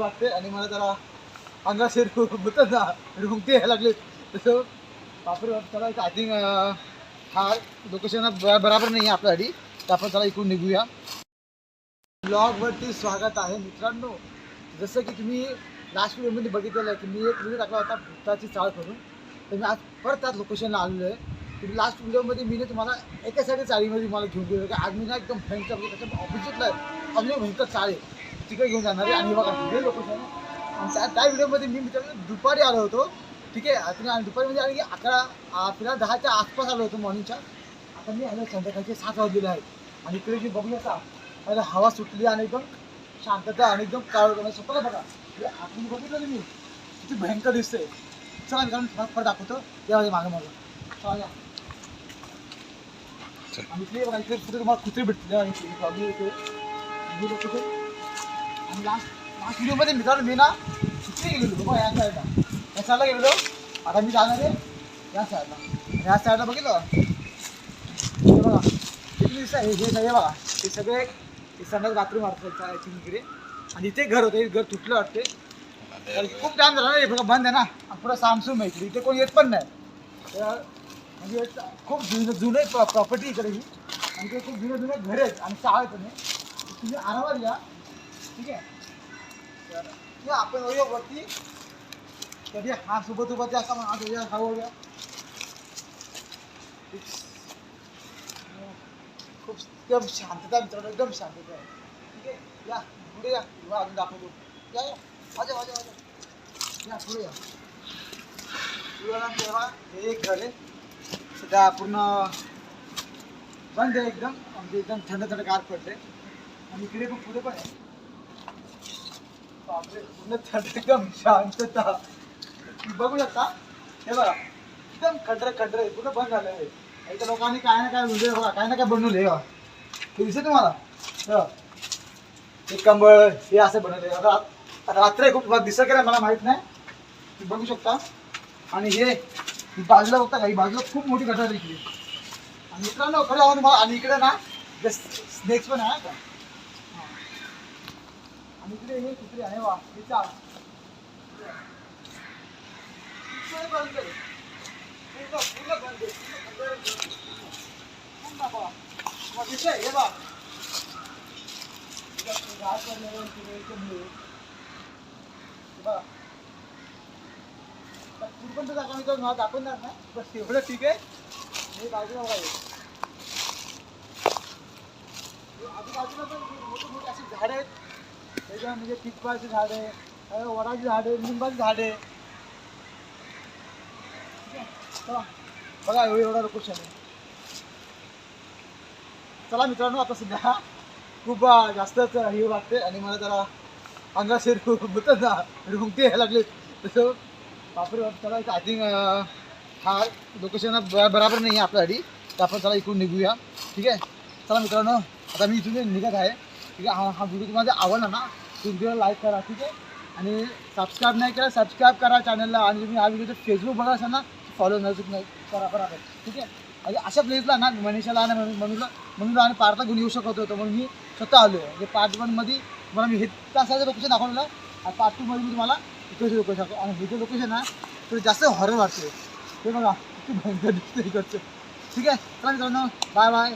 वाटते आणि मला जरा अंगाशी होतं ना रुंगते यायला लागले. तसं बापरे चला आय थिंक हा लोकेशन बराबर नाही आहे आपल्यासाठी. तर आपण चला इकडून निघूया. ब्लॉगवरती स्वागत आहे मित्रांनो. जसं की तुम्ही लास्ट व्हिडिओमध्ये बघितलेलं आहे की मी एक व्हिडिओ टाकला होता भुताची चाळ करून. तर मी आज परत त्याच लोकेशनला आलेलो आहे. तुम्ही लास्ट व्हिडिओमध्ये मी तुम्हाला एका साईडच्या चाळीमध्ये मला घेऊन गेलो की आज मी ना एकदम भयंकर म्हणजे त्याच्या ऑपोजिटला आहे. अजून भयंकर चाळ आहे. तिकडे घेऊन जाणार आहे. आणि बघा हे लोकेशन आणि त्या त्या व्हिडिओमध्ये मी मित्रांनो दुपारी आलो होतो. ठीक आहे तुम्ही आणि दुपारी म्हणजे आणि अकरा फिलहाल दहाच्या आसपास आलो होतो मॉर्निंगच्या आता मी आलो संध्याकाळचे सात वाजलेले आहेत. आणि इकडे जी बघूया का आता हवा सुटली आणि एकदम शांतता आणि एकदम काळ स्वतःला बघा हे आपण बघितलं मी किती भयंकर दिसतंय. चला मित्रांनो तुम्हाला परत दाखवतो. यामध्ये मागं मागं. चला आणि इकडे बघा इकडे कुठे तुम्हाला कुत्रे भेटतील आणि लास्ट लास्ट व्हिडिओमध्ये मित्रांनो मी ना इकडे गेलेलो बघा या साईडला या साईडला गेलेलो. आता मी जाणार आहे या साईडला ह्या साईडला बघितलं. हे बघा किती दिसत आहे? हे सगळे बघा हे सगळे ते संडास रात्री मारतात इकडे आणि इथे घर होतं घर तुटलं वाटते खूप टाइम झाला ना हे बघा बंद आहे ना. पुढं सामसूम आहे इकडे. इथे कोण येत पण नाही. तर म्हणजे खूप जुनं जुनं प्रॉपर्टी इकडे ही. आणि ते खूप जुने जुने घर आहेत. आणि चाळ पण आहे तुम्ही आरामात या. ठीक आहे? तर या आपण वरती. कधी हा सोबत सोबत असा म्हणा तुझ्या हा वळूया खूप एकदम शांतता मित्रांनो एकदम शांतता आहे. ठीक आहे? या पुढे या. किंवा अजून दाखवतो. या या. वाजा वाजा वाजा. या पुढे या. पुढे तेव्हा हे एक घर आहे. सध्या पूर्ण बंद आहे एकदम. म्हणजे एकदम थंड थंड गार पडते आणि इकडे पण पुढे पण आहे. बापरे पूर्ण थंड एकदम शांतता. बघू शकता. हे बघा एकदम खड्डर खड्डर कुठं पूर्ण बंद झालं आहे इथं लोकांनी काय ना काय म्हणजे बघा काय ना काय बनवले हे दिसत तुम्हाला? हे हे कंबळ हे असं बनवले आता रात्र खूप दिसत का मला माहीत नाही. बघू शकता. आणि हे बाजूला बघता काही बाजूला खूप मोठी घटना इकडे. आणि मित्रांनो खरं सांगू तुम्हाला आणि इकडे ना स्नेक्स पण आहे का आणि इकडे हे कुत्रे आहे वा हे चार पूर्ण दाखवा. दिसतंय? हे घास आहे, हे. पण नाव दाखवणार ना बस एवढं ठीक आहे हे बाजूला बघा हे. आजूबाजूला पण मोठे मोठे अशी झाडं आहेत त्याच्या म्हणजे पिंपळाची झाड आहे वडाची झाड आहे लिंबाची झाड. आहे ठीक आहे? चला बघा एवढा लोकेशन आहे चला मित्रांनो आता सध्या खूप जास्तच हे वाटते आणि मला जरा अंगाशी होतं ना रुंगते यायला लागले. तसं बापरे चला आय थिंक हा लोकेशन बराबर नाही आहे आपल्यासाठी. तर आपण चला इकडून निघूया. ठीक आहे? चला मित्रांनो आता मी इथून निघत आहे. ठीक आहे? हा हा व्हिडिओ तुम्हाला आवडला ना व्हिडिओला लाईक करा ठीक आहे? आणि सबस्क्राईब नाही केला सबस्क्राईब करा चॅनलला आणि तुम्ही हा व्हिडिओ फेसबुक बघा असाल ना फॉलो नजूक नाही. करा बरोबर ठीक आहे? आणि अशा प्लेसला ना मनीषाला आणि मनू- म्हणून आणि पार्थला घेऊन येऊ शकत होतो. म्हणून मी स्वतः आलो. आहे म्हणजे पार्ट वनमध्ये मला मी हे तासाचं लोकेशन दाखवलं आणि पार्ट टूमध्ये मी तुम्हाला इकडचं लोकेशन दाखवतो. आणि हे जे लोकेशन आहे ते जास्त हॉरर वाटते. ते बघा भयंकर दिसतं इकडचं. ठीक आहे? चला मित्रांनो बाय बाय